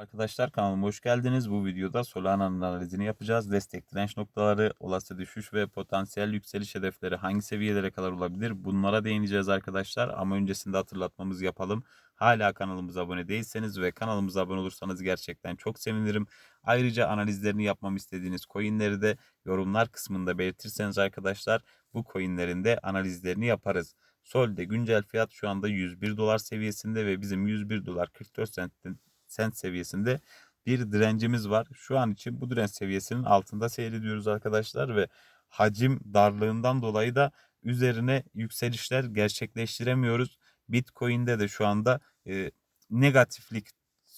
Arkadaşlar kanalıma hoş geldiniz. Bu videoda Solana'nın analizini yapacağız. Destek direnç noktaları, olası düşüş ve potansiyel yükseliş hedefleri hangi seviyelere kadar olabilir? Bunlara değineceğiz arkadaşlar. Ama öncesinde hatırlatmamızı yapalım. Hala kanalımıza abone değilseniz ve kanalımıza abone olursanız gerçekten çok sevinirim. Ayrıca analizlerini yapmamı istediğiniz coinleri de yorumlar kısmında belirtirseniz arkadaşlar bu coinlerin de analizlerini yaparız. Sol'de güncel fiyat şu anda 101 dolar seviyesinde ve bizim 101 dolar 44 sentten sent seviyesinde bir direncimiz var. Şu an için bu direnç seviyesinin altında seyrediyoruz arkadaşlar ve hacim darlığından dolayı da üzerine yükselişler gerçekleştiremiyoruz. Bitcoin'de de şu anda e, negatiflik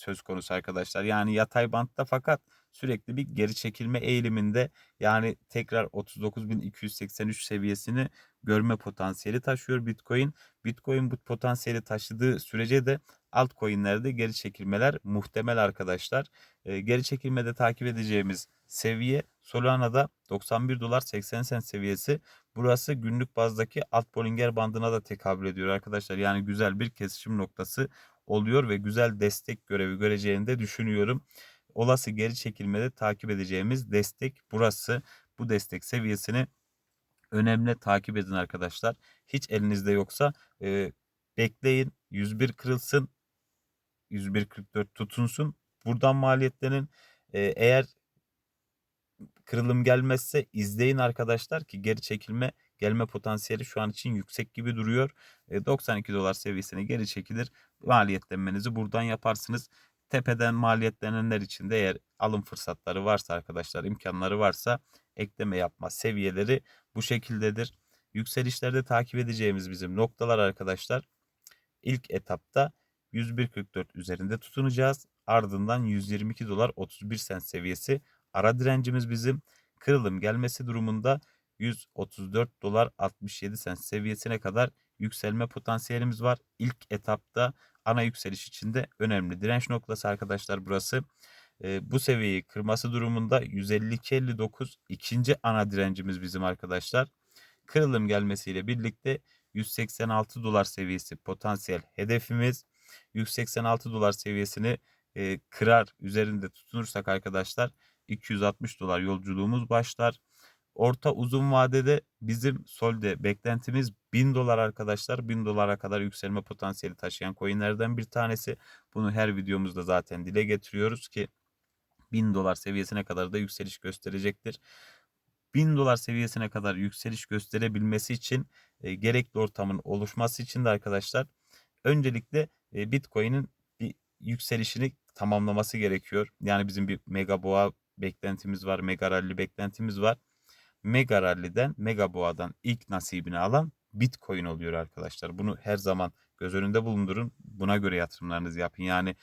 söz konusu arkadaşlar. Yani yatay bantta fakat sürekli bir geri çekilme eğiliminde yani tekrar 39.283 seviyesini görme potansiyeli taşıyor Bitcoin. Bitcoin bu potansiyeli taşıdığı sürece de altcoin'lerde geri çekilmeler muhtemel arkadaşlar. E, geri çekilmede takip edeceğimiz seviye Solana'da 91 dolar 80 sent seviyesi. Burası günlük bazdaki alt Bollinger bandına da tekabül ediyor arkadaşlar. Yani güzel bir kesişim noktası oluyor ve güzel destek görevi göreceğini de düşünüyorum. Olası geri çekilmede takip edeceğimiz destek burası. Bu destek seviyesini önemli takip edin arkadaşlar. Hiç elinizde yoksa e, bekleyin 101 kırılsın 101.44 tutunsun. Buradan maliyetlerin e, eğer kırılım gelmezse izleyin arkadaşlar ki geri çekilme gelme potansiyeli şu an için yüksek gibi duruyor. E, 92 dolar seviyesine geri çekilir. Maliyetlenmenizi buradan yaparsınız. Tepeden maliyetlenenler için de eğer alım fırsatları varsa arkadaşlar imkanları varsa ekleme yapma seviyeleri bu şekildedir. Yükselişlerde takip edeceğimiz bizim noktalar arkadaşlar. İlk etapta 101.44 üzerinde tutunacağız. Ardından 122 dolar 31 sent seviyesi ara direncimiz bizim. Kırılım gelmesi durumunda 134 dolar 67 sent seviyesine kadar yükselme potansiyelimiz var. İlk etapta ana yükseliş içinde önemli direnç noktası arkadaşlar burası. E, bu seviyeyi kırması durumunda 152.59 ikinci ana direncimiz bizim arkadaşlar. Kırılım gelmesiyle birlikte 186 dolar seviyesi potansiyel hedefimiz. 186 dolar seviyesini e, kırar üzerinde tutunursak arkadaşlar 260 dolar yolculuğumuz başlar. Orta uzun vadede bizim solde beklentimiz 1000 dolar arkadaşlar. 1000 dolara kadar yükselme potansiyeli taşıyan coinlerden bir tanesi. Bunu her videomuzda zaten dile getiriyoruz ki 1000 dolar seviyesine kadar da yükseliş gösterecektir. 1000 dolar seviyesine kadar yükseliş gösterebilmesi için e, gerekli ortamın oluşması için de arkadaşlar öncelikle e, Bitcoin'in bir yükselişini tamamlaması gerekiyor. Yani bizim bir mega boğa beklentimiz var, mega rally beklentimiz var. Mega rally'den, mega boğadan ilk nasibini alan Bitcoin oluyor arkadaşlar. Bunu her zaman göz önünde bulundurun. Buna göre yatırımlarınızı yapın. Yani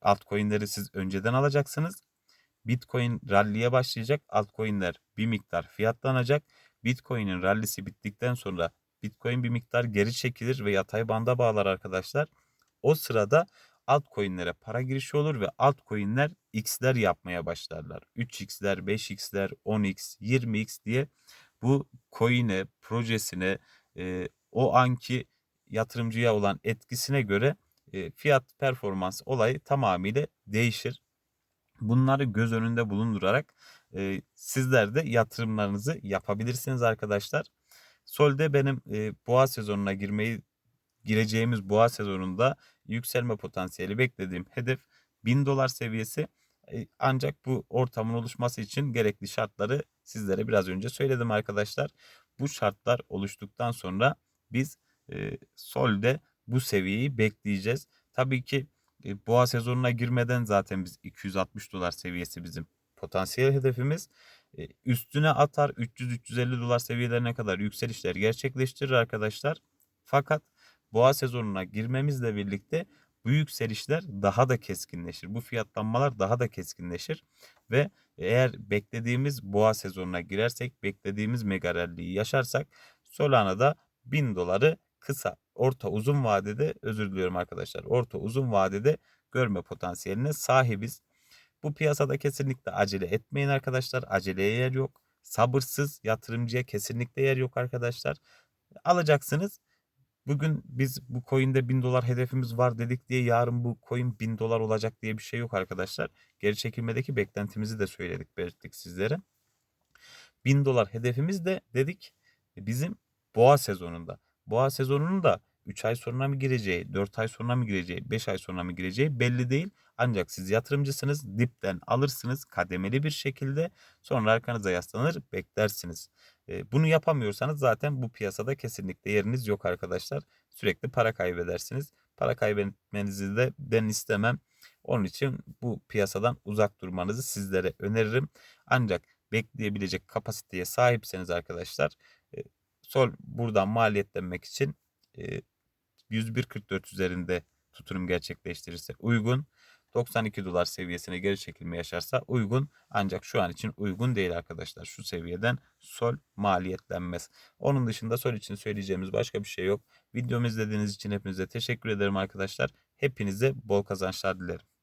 altcoin'leri siz önceden alacaksınız. Bitcoin rally'e başlayacak. Altcoin'ler bir miktar fiyatlanacak. Bitcoin'in rallisi bittikten sonra Bitcoin bir miktar geri çekilir ve yatay banda bağlar arkadaşlar. O sırada altcoin'lere para girişi olur ve altcoin'ler x'ler yapmaya başlarlar. 3x'ler, 5x'ler, 10x, 20x diye bu coin'e, projesine, e, o anki yatırımcıya olan etkisine göre e, fiyat performans olayı tamamıyla değişir. Bunları göz önünde bulundurarak e, sizler de yatırımlarınızı yapabilirsiniz arkadaşlar. Sol'de benim e, boğa sezonuna girmeyi gireceğimiz boğa sezonunda yükselme potansiyeli beklediğim hedef 1000 dolar seviyesi. E, ancak bu ortamın oluşması için gerekli şartları sizlere biraz önce söyledim arkadaşlar. Bu şartlar oluştuktan sonra biz e, Sol'de bu seviyeyi bekleyeceğiz. Tabii ki e, boğa sezonuna girmeden zaten biz 260 dolar seviyesi bizim potansiyel hedefimiz. E, üstüne atar 300-350 dolar seviyelerine kadar yükselişler gerçekleştirir arkadaşlar. Fakat boğa sezonuna girmemizle birlikte bu yükselişler daha da keskinleşir. Bu fiyatlanmalar daha da keskinleşir ve eğer beklediğimiz boğa sezonuna girersek, beklediğimiz mega rally'yi yaşarsak Solana'da 1000 doları kısa, orta, uzun vadede özür diliyorum arkadaşlar. Orta, uzun vadede görme potansiyeline sahibiz. Bu piyasada kesinlikle acele etmeyin arkadaşlar. Aceleye yer yok. Sabırsız yatırımcıya kesinlikle yer yok arkadaşlar. Alacaksınız. Bugün biz bu coin'de 1000 dolar hedefimiz var dedik diye yarın bu coin 1000 dolar olacak diye bir şey yok arkadaşlar. Geri çekilmedeki beklentimizi de söyledik belirttik sizlere. 1000 dolar hedefimiz de dedik bizim boğa sezonunda. Boğa sezonunun da 3 ay sonra mı gireceği, 4 ay sonra mı gireceği, 5 ay sonra mı gireceği belli değil. Ancak siz yatırımcısınız, dipten alırsınız kademeli bir şekilde sonra arkanıza yaslanır beklersiniz. Bunu yapamıyorsanız zaten bu piyasada kesinlikle yeriniz yok arkadaşlar. Sürekli para kaybedersiniz. Para kaybetmenizi de ben istemem. Onun için bu piyasadan uzak durmanızı sizlere öneririm. Ancak bekleyebilecek kapasiteye sahipseniz arkadaşlar sol buradan maliyetlenmek için 101.44 üzerinde tuturum gerçekleştirirse uygun. 92 dolar seviyesine geri çekilme yaşarsa uygun ancak şu an için uygun değil arkadaşlar. Şu seviyeden sol maliyetlenmez. Onun dışında sol için söyleyeceğimiz başka bir şey yok. Videomu izlediğiniz için hepinize teşekkür ederim arkadaşlar. Hepinize bol kazançlar dilerim.